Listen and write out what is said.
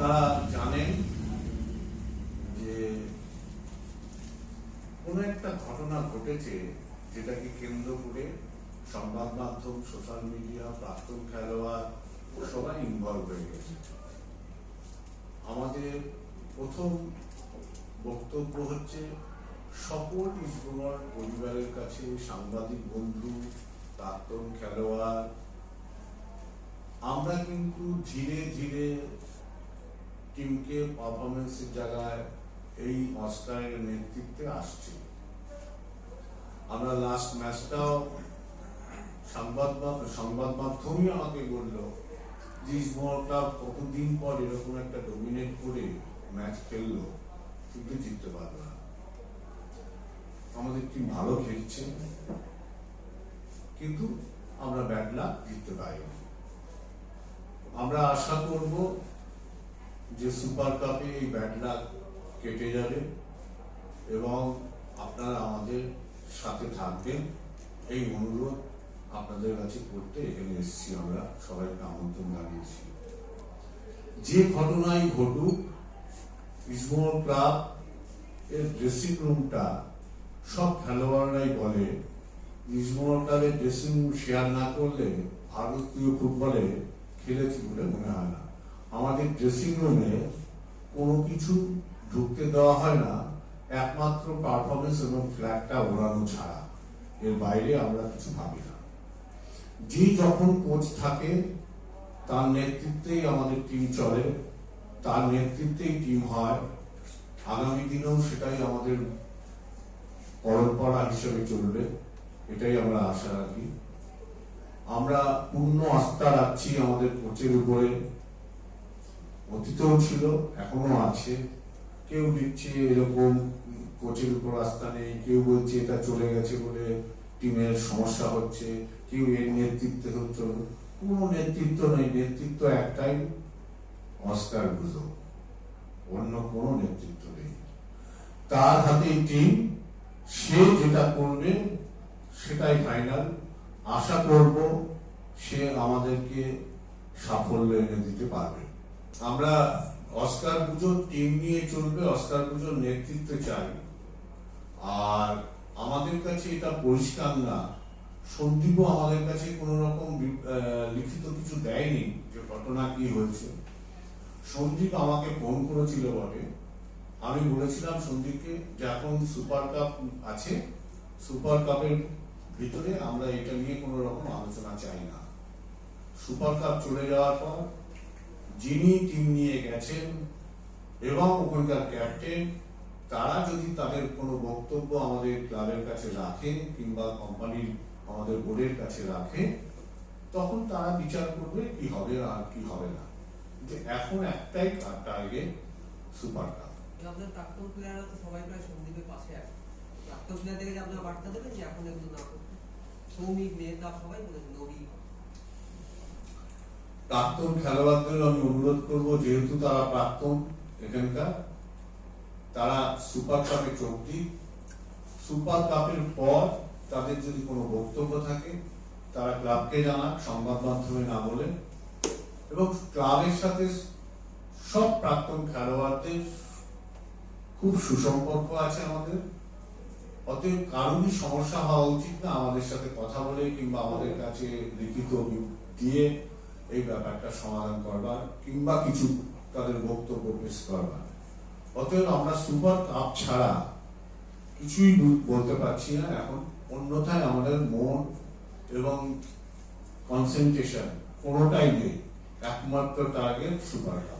আপনারা জানেন যে কোনো একটা ঘটনা ঘটেছে যেটাকে কেন্দ্র করে সংবাদ মাধ্যম সোশ্যাল মিডিয়া প্রাক্তন খেলোয়াড় সবাই ইনভলভ হয়ে গেছে। আমাদের প্রথম বক্তব্য হচ্ছে সকল ইস্টবেঙ্গল পরিবারের কাছে সাংবাদিক বন্ধু, প্রাক্তন খেলোয়াড়। আমরা কিন্তু ধীরে ধীরে টিমকে পারফরমেন্সের জায়গায় এই অস্কারের নেতৃত্বে আসছি। আমরা লাস্ট ম্যাচটাও সংবাদ সংবাদ মাধ্যমই আমাকে বলল ক্লাব কতদিন পর এরকম একটা ডোমিনেট করে ম্যাচ খেললো, কিন্তু জিততে পারল না। আমাদের টিম ভালো খেলছে, কিন্তু আমরা ব্যাড লাক জিততে পারিনি। আমরা আশা করব যে সুপার কাপে এই লাক কেটে যাবে এবং আপনারা আমাদের সাথে থাকবেন। এই অনুরোধ আপনাদের কাছে করতে এখানে এসেছি আমরা। সবাইকে আমন্ত্রণ জানিয়েছি। যে ঘটনাই ঘটুক, ইসমোর ক্লাব এর ড্রেসিং রুমটা সব খেলোয়াড়রাই বলে, ইসমোর ক্লাবের ড্রেসিং রুম শেয়ার না করলে ভারতীয় ফুটবলে খেলেছি বলে মনে হয় না? আমাদের ড্রেসিং রুমে কোনো কিছু ঢুকতে দেওয়া হয় না, একমাত্র পারফরমেন্স এবং ফ্ল্যাগটা ওড়ানো ছাড়া। এর বাইরে আমরা কিছু ভাবি না। যে যখন কোচ থাকে, তার নেতৃত্বেই আমাদের টিম চলে, তার নেতৃত্বেই টিম হয়। আগামী দিনেও সেটাই আমাদের পরম্পরা হিসেবে চলবে, এটাই আমরা আশা রাখি। আমরা পূর্ণ আস্থা রাখছি আমাদের কোচের উপরে। অতীতেও ছিল এখনও আছে। কেউ দিচ্ছে এরকম কোচের উপর আস্থা নেই, কেউ বলছে এটা চলে গেছে বলে টিমের সমস্যা হচ্ছে, কেউ এর নেতৃত্বে হচ্ছে কোনো নেতৃত্ব নেই, নেতৃত্ব একটাই, অস্কার গুজো অন্য কোনো নেতৃত্ব নেই। তার হাতে টিম, সে যেটা করবে, সেটাই ফাইনাল আশা করব সে আমাদেরকে সাফল্য এনে দিতে পারবে। আমরা অস্কার পুজোর টিম নিয়ে চলবে, অস্কার পুজোর নেতৃত্ব চাই। আর আমাদের কাছে এটা পরিষ্কার না। সন্দীপও আমাদের কাছে কোন রকম লিখিত কিছু দেয়নি যে ঘটনা কি হয়েছে। সন্দীপ আমাকে ফোন করেছিল বটে। আমি বলেছিলাম, সন্দীপকে যে এখন সুপার কাপ আছে সুপার কাপের ভিতরে আমরা এটা নিয়ে কোনো রকম আলোচনা চাই না। সুপার কাপ চলে যাওয়ার পর যিনি টিম নিয়ে গেছেন এবং ওখানকার ক্যাপ্টেন তারা যদি তাদের কোনো বক্তব্য আমাদের ক্লাবের কাছে রাখেন কিংবা কোম্পানির আমাদের বোর্ডের কাছে রাখে তখন তারা বিচার করবে কি হবে আর কি হবে না। যে এখন একটাই টার্গেট সুপার কাপ আপনার প্রাক্তন প্লেয়াররা তো সবাই প্রায় সন্দীপের পাশে আছে। প্রাক্তন প্লেয়ার থেকে যে আপনার বার্তা দেবেন যে এখন এগুলো না সৌমিক, মেহতাব সবাই নবী প্রাক্তন খেলোয়াড়দের আমি অনুরোধ করব, যেহেতু তারা প্রাক্তন এখানকার, তারা সুপার কাপে যোগ দিক সুপার কাপের পর তাদের যদি কোনো বক্তব্য থাকে, তারা ক্লাবকে জানাক, সংবাদ মাধ্যমে না বলে এবং ক্লাবের সাথে সব প্রাক্তন খেলোয়াড়দের খুব সুসম্পর্ক আছে আমাদের। অতএব কারোরই সমস্যা হওয়া উচিত না আমাদের সাথে কথা বলে কিংবা আমাদের কাছে লিখিত দিয়ে এই ব্যাপারটা সমাধান করবার কিংবা কিছু তাদের বক্তব্য পেশ করবার। অতএব আমরা সুপার কাপ ছাড়া কিছুই বল- বলতে পারছি না। এখন অন্যথায় আমাদের মন এবং কনসেন্ট্রেশন কোনোটাই নেই। একমাত্র টার্গেট সুপার কাপ।